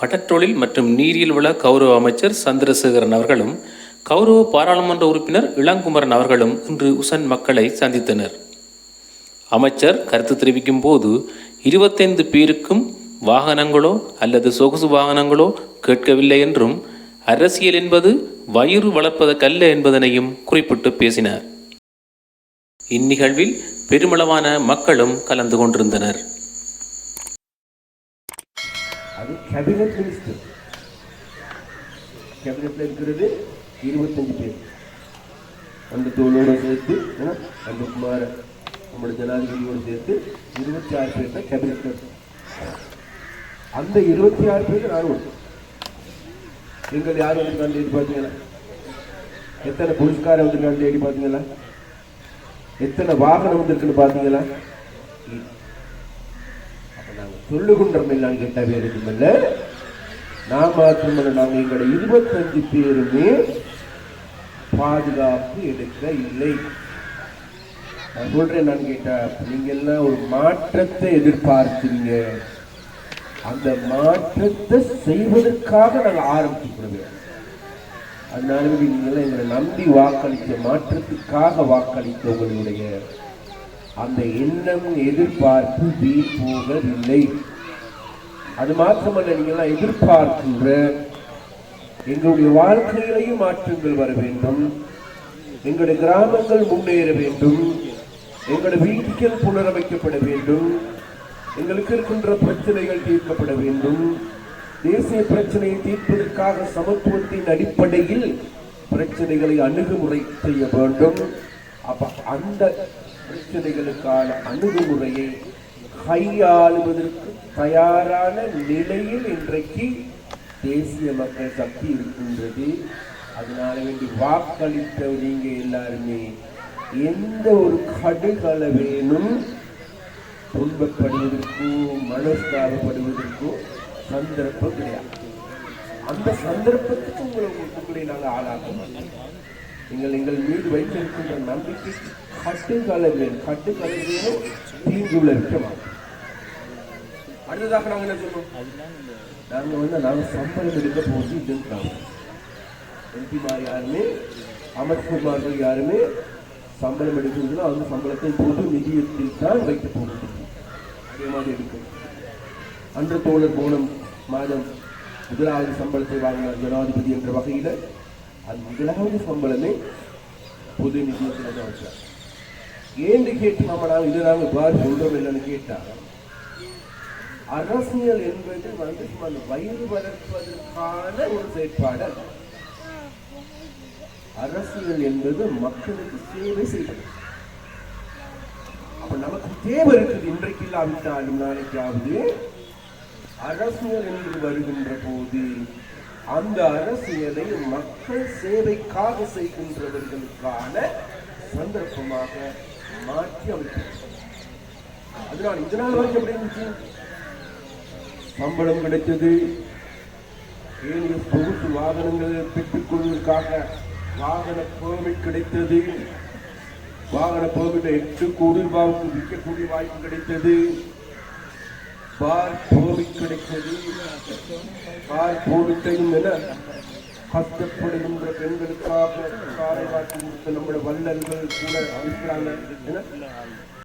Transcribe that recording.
கடற்றொழில் மற்றும் நீரியல் வள கௌரவ அமைச்சர் சந்திரசேகரன் அவர்களும் கௌரவ பாராளுமன்ற உறுப்பினர் இளங்குமரன் அவர்களும் இன்று உசன் மக்களை சந்தித்தனர். அமைச்சர் கருத்து தெரிவிக்கும் போது இருபத்தைந்து பேருக்கும் வாகனங்களோ அல்லது சொகுசு வாகனங்களோ கேட்கவில்லை என்றும் அரசியல் என்பது வயிறு வளர்ப்பதற்கல்ல என்பதனையும் குறிப்பிட்டு பேசினார். இந்நிகழ்வில் பெருமளவான மக்களும் கலந்து கொண்டிருந்தனர். அது கேபினட் மினிஸ்டர் கேபினட்ல இருக்கிறது இருபத்தஞ்சு பேர். அந்த தோளோட சேர்த்து ஆ, அந்த குமார நம்முடைய ஜனாதிபதியோடு சேர்த்து இருபத்தி ஆறு பேர் தான் கேபினட்ல இருக்கு. அந்த இருபத்தி ஆறு பேர் ராணுவம் எங்கள் நீங்கள் யார் வந்திருக்கான்னு தேடி பார்த்தீங்களா? எத்தனை புரஸ்காரம் வந்திருக்கான்னு தேடி பார்த்தீங்களா? எத்தனை வாகனம் வந்திருக்குன்னு பார்த்தீங்களா? இல்லை. சொல்லுகின்றோம் கேட்ட பேருக்கும் இல்லை நான் மாத்திரமல்ல நாங்கள் எங்களோட இருபத்தஞ்சு பேருமே பாதுகாப்பு எடுக்க இல்லை. நான் சொல்றேன் நான் கேட்டா நீங்க எல்லாம் ஒரு மாற்றத்தை எதிர்பார்க்கிறீங்க. அந்த மாற்றத்தை செய்வதற்காக நாங்க ஆரம்பிச்சுக்கிறோம் அதனால நீங்க எங்களை நம்பி வாக்களித்த மாற்றத்துக்காக வாக்களித்த உங்களுடைய அந்த எண்ணம் எதிர்பார்ப்பு வீண் போகவில்லை அது மாத்திரமல்ல நீங்கள்லாம் எதிர்பார்க்கின்ற எங்களுடைய வாழ்க்கையிலையும் மாற்றங்கள் வர வேண்டும். எங்களுடைய கிராமங்கள் முன்னேற வேண்டும். எங்களுடைய வீட்டுகள் புனரமைக்கப்பட வேண்டும். எங்களுக்கு இருக்கின்ற பிரச்சனைகள் தீர்க்கப்பட வேண்டும். தேசிய பிரச்சனையை தீர்ப்பதற்காக சமத்துவத்தின் அடிப்படையில் பிரச்சனைகளை அணுகுமுறை செய்ய வேண்டும். அப்ப அந்த பிரச்சனைகளுக்கான அணுகுமுறையை கையாளுவதற்கு தயாரான நிலையில் இன்றைக்கு தேசிய மக்கள் சக்தி இருக்கின்றது. அதனால வேண்டி வாக்களித்த நீங்க எல்லாருமே எந்த ஒரு கடுகளவேனும் துன்பப்படுவதற்கோ மனஸ்தாபப்படுவதற்கோ சந்தர்ப்பம் கிடையாது. அந்த சந்தர்ப்பத்துக்கு உங்களை உங்களை நாங்கள் ஆளாக மாட்டோம். நீங்கள் எங்கள் மீது வைத்திருக்கின்ற நம்பிக்கை கட்டுகளவேன் கட்டுகளவேனும் தீங்குள்ள விளைவிக்க அடுத்ததாக நாங்கள் என்ன சொல்லுவோம் நாங்க வந்து நாங்க சம்பளம் எடுக்க போது இதுன்றாங்க எம்பிமார் யாருமே அமைச்சர்மார்கள் யாருமே சம்பளம் எடுக்கிறதுனா அவங்க சம்பளத்தை பொது நிதியத்தில் தான் வைக்க போகணும் அதே மாதிரி இருக்கும் அன்று தோழர் போனம் மாதம் முதலாவது சம்பளத்தை வாங்கினார் ஜனாதிபதி என்ற வகையில் அது முதலாவது சம்பளமே பொது நிதியத்தில் தான் வச்சார் ஏன்னு கேட்டு நம்ம நாங்கள் இது நாங்கள் பார் சொல்றோம் என்னன்னு அரசியல் என்பது வந்து சும்மா வயிறு வளர்ப்பதற்கான ஒரு செயற்பாடு அல்ல. அரசியல் என்பது மக்களுக்கு சேவை செய்வது. அப்ப நமக்கு தேவை இருக்குது இன்றைக்கு இல்லாவிட்டாலும் நாளைக்காவது. அரசியல் என்று வருகின்ற போது அந்த அரசியலை மக்கள் சேவைக்காக செய்கின்றவர்களுக்கான சந்தர்ப்பமாக மாற்றி அமைக்கிறது அதனால் இதனால் வரைக்கும் எப்படி இருந்துச்சு? சம்பளம் கிடைத்தது. ஏனைய சொகுசு வாகனங்களை பெற்றுக் கொள்வதற்காக வாகன பெர்மிட் கிடைத்தது. வாகன பெர்மிட் எட்டு கோடி ரூபாவுக்கு விற்கக்கூடிய வாய்ப்பு கிடைத்தது. பார் பெர்மிட் கிடைத்தது. பார் பெர்மிட்டையும் என கஷ்டப்படுகின்ற பெண்களுக்காக காரை காட்டி நம்முடைய வல்லல்கள் கூட இருக்கிறாங்க என